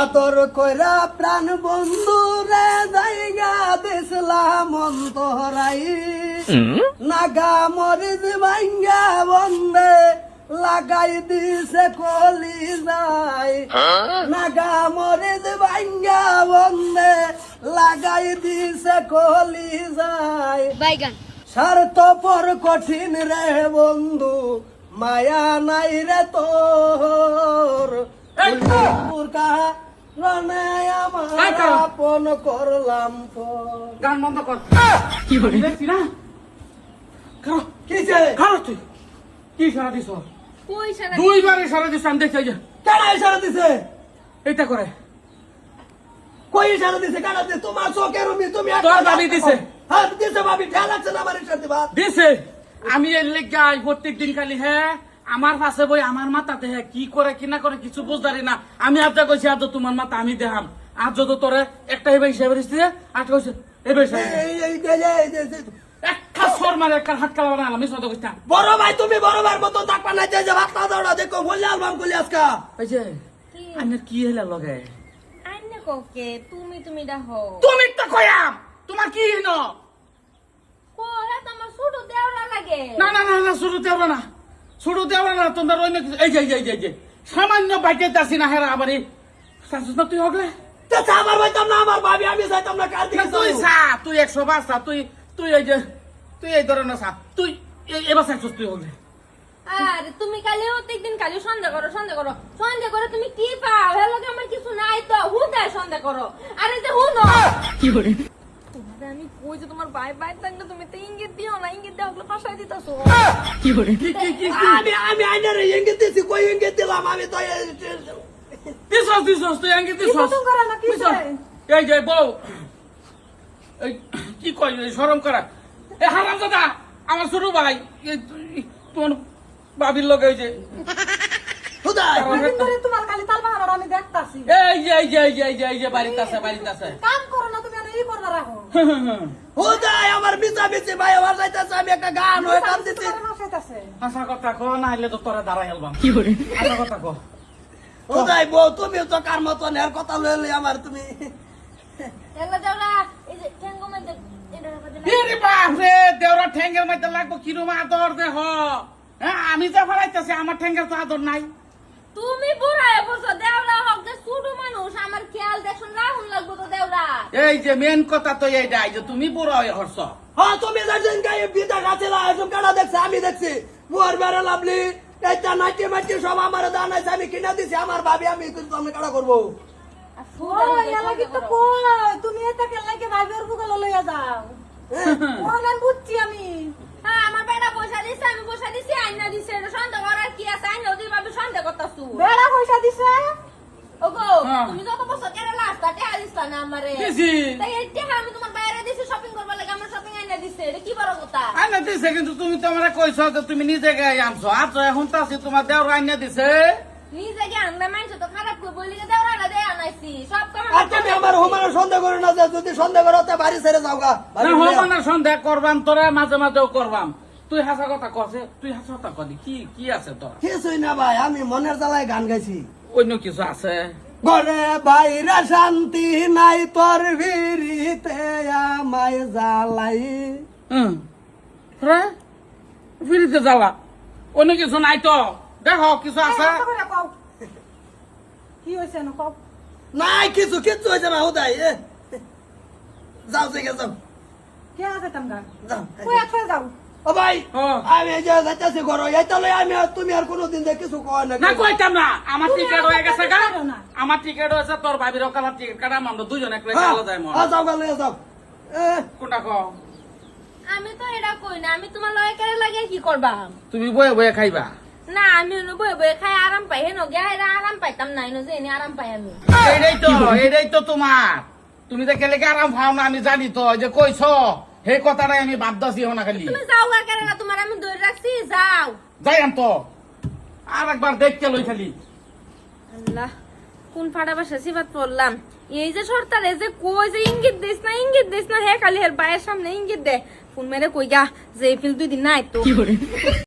আতর কইরা প্রাণ বন্ধু রে জায়গা দিসলাম অন্তরাই নাগা মরিদ ভাঙ্গা বন্দে লাগাই দিছে কলি যায় নাগা মরিদ ভাঙ্গা বন্দে লাগাই দিছে কলি যায় বাইগান। স্বার্থ পর কঠিন রে বন্ধু মায়া নাই রে তোর। উল্লুর কারণে আমার আপন করলাম গান বন্ধ কর। কি বলি? না। খাও কিছে তুই। কি সারা দিছ? দুইবার সারা দিছ? আমি কেন ইশারা দিছে? এইটা করে। কই ইশারা দিছে কেন দিছে? তোমার চোখের উমি তুমি তোর ভাবি দিছে। হ্যাঁ দিছে ভাবি ঠেলা না আমার ইশারা দিবা দিছে। আমি এর লেগে প্রত্যেক দিন খালি হ্যাঁ? আমার পাশে বই আমার মাথাতে হ্যাঁ কি করে কি না করে কিছু বুঝদারি না। আমি আজ যা কইছি আজ তোমার মাথা আমি দেখাম আজ যত তোরে একটা হেবে হিসেবে আজ কইছে হেবে হিসেবে এই এই এই যে- এই যে- এই। যে- একটা সর মারে একটা হাত কালা বানালাম আমি সদ কইতাম। বড় ভাই তুমি বড় ভাইয়ের মতো থাকবা না যে যে ভাত না দাও দেখো বললে আলবাম করলি আজকা। এই যে কি? আমি কি হইলা লগে? আইনে কোকে তুমি তুমি ডাহো তুমি তো কয়াম তোমার কি হইন কো তোমার ছোট দেওরা লাগে। না না না। শুরু দেওয়া না তোমার ওই নাকি- এই যে এই যে এই যে, সামান্য বাইকে যাচ্ছি না হেরা আবার এই শাশুস না তুই হগলে? তো আমার ভাইতাম না আমার ভাবি আমি চাইতাম না কার না, দিকে তুই। সা তুই একশো বার সা তুই তুই এই যে তুই এই ধরনের সা তুই এবার শাশুস তুই হগলে। আর তুমি কালি প্রত্যেকদিন কালি সন্ধ্যা করো সন্ধ্যা করো। সন্ধ্যা করে তুমি কি পাও? হেলো আমার কিছু নাই তো হুদায় সন্ধ্যা করো। আরে যে হুনো কি করে আমি কই যে তোমার ভাই ভাই থাকলে তুমি তো ইঙ্গিত দিও না ইঙ্গিত দেওয়া ওগুলো ফাঁসাই দিতেছো। কি করে? কি কি কি কি? আমি আমি আইনার ইঙ্গিত দিছি কই ইঙ্গিত দিলাম? আমি তো দিছস দিছস তুই আঙ্গি দিছস। কত করে না, কি চাই? এই যে বউ এই কি কই এই শরম করা? এ হারাম দাদা আমার ছোট ভাই এই তুই- তোমার বাবির লগে এই যে। হুদাই। কদিন তোমার খালি তাল বাহানোর আমি দেখতাছি। এই যে এই যে এই যে এই যে বাড়িতে আছে বাড়িতে আছে। কাম করো না তুমি করবা রাখো? হুদাই আমার মিছা মিছি ভাই আমার যাইতাছে আমি একটা গান হয়ে গান দিছি তোমার কথা কো না হলে তো তোরা দাঁড়াই হেলবাম কি করে? হাসা কথা কো হুদাই বউ তুমি তো কার মতো নের কথা লইলে আমার তুমি। এগুলো দেওলা এই যে ঠ্যাঙ্গো মধ্যে বাপ রে দেওরা ঠ্যাঙ্গের মধ্যে লাগবো কিরম আদর দেহ। হ্যাঁ আমি যা ফেলাইতেছি আমার ঠ্যাঙ্গের তো আদর নাই। তুমি বুড়ায় বসো দেওলা হোক যে ছোট মানুষ আমার খেয়াল দেখুন রাহুল লাগবো তো দেওলা এই যে মেন কথা তো এইটাই যে তুমি বুড়ো হয়ে হরছ। হ্যাঁ তুমি যাচ্ছেন গাই বিদেশ আছে না এসব কাটা দেখছে? আমি দেখছি। মুয়ার বেড়ে লাভলি এইটা মাইটি সব আমার দান আছে আমি কিনে দিছি আমার ভাবি আমি কিন্তু আমি কাটা করব। কই তুমি এটা কেন লাগে ভাইবের বুকলে লইয়া যাও? ও বুঝছি আমি। হ্যাঁ আমার বেটা পয়সা দিছে আমি পয়সা দিছি আইনা দিছে এটা সন্দেহ করার কি আছে? আইনা ওদের ভাবে সন্দেহ করতাছু। বেড়া পয়সা দিছে? ওগো হ্যাঁ। তুমি যত দিছা না আমারে। দিছি। তাই এই আমি তোমার বাইরে দিছি শপিং করবার লাগে আমার শপিং আইনা দিছে। এটা কি বড় কথা? আইনা দিছে কিন্তু তুমি তো আমার কইছ যে তুমি নিজে গায়ে আনছো। আজ এখন তো আছি তোমার দেওর আইনা দিছে। নিজে গে আন্দা মাইছো তো খারাপ করে বলি যে দেওরা না দেয়া নাইছি সব কাম তুমি আমার হোমার সন্দেহ করো না যে যদি সন্দেহ করো তো বাড়ি ছেড়ে যাও গা। না ফিরে হব যাও। না সন্দেহ করবাম তোরা মাঝে মাঝেও করবাম। তুই হাসা কথা কছে তুই হাসা কথা কদি কি কি আছে তোর? কিছুই না ভাই আমি মনের জ্বালায় গান গাইছি। অন্য কিছু আছে। ঘরে বাইরে শান্তি নাই তোর ভিড়িতে আমায় জ্বালাই। হুম। ফিরিতে জ্বালা। অন্য কিছু নাই তো। দেখো কিছু আছে। কি হইছে না নাই কিছু কিচ্ছু হয়েছে না হুদাই এ। যাও থেকে যাও। কে আছে তামগা যাও যাও। ও ভাই ও। আমি এই যে যাইতেছি ঘর এইটা আমি আর তুমি আর কোনোদিন দিয়ে কিছু কয় না না কইতাম না আমার টিকেট হয়ে গেছে গা। কাছে পারো না। আমার টিকেট হয়েছে তোর ভাবির ওকালার টিকিট কাটা আমরা দুজন এক হ্যাঁ, আলো মন হ্যাঁ, যাও গা যাও। কোনটা কও? আমি তো এটা কই না আমি তোমার লয় কেন লাগে কি করবা তুমি বয়ে বয়ে খাইবা। না আমি বই বই খাই আরাম পাই। হেন গে আরাম পাইতাম না যে আরাম পাই আমি। এইটাই তো এইটাই তো তোমার। তুমি যে কেলে আরাম ভাও না আমি জানি তো যে কইছ। সেই কথাটাই আমি বাদ দাসি না খালি তুমি যাও আর কেন না তোমার আমি ধরে রাখছি যাও। যাই আন তো আর একবার দেখতে লই খালি। আল্লাহ কোন ফাড়া বাসা সিবাত পড়লাম। এই যে সরতার এই যে কই যে ইঙ্গিত দিস না ইঙ্গিত দিস না হে খালি হের বায়ের সামনে ইঙ্গিত দে। ফোন মেরে কই গা যে এই ফিল দুই দিন নাই তো।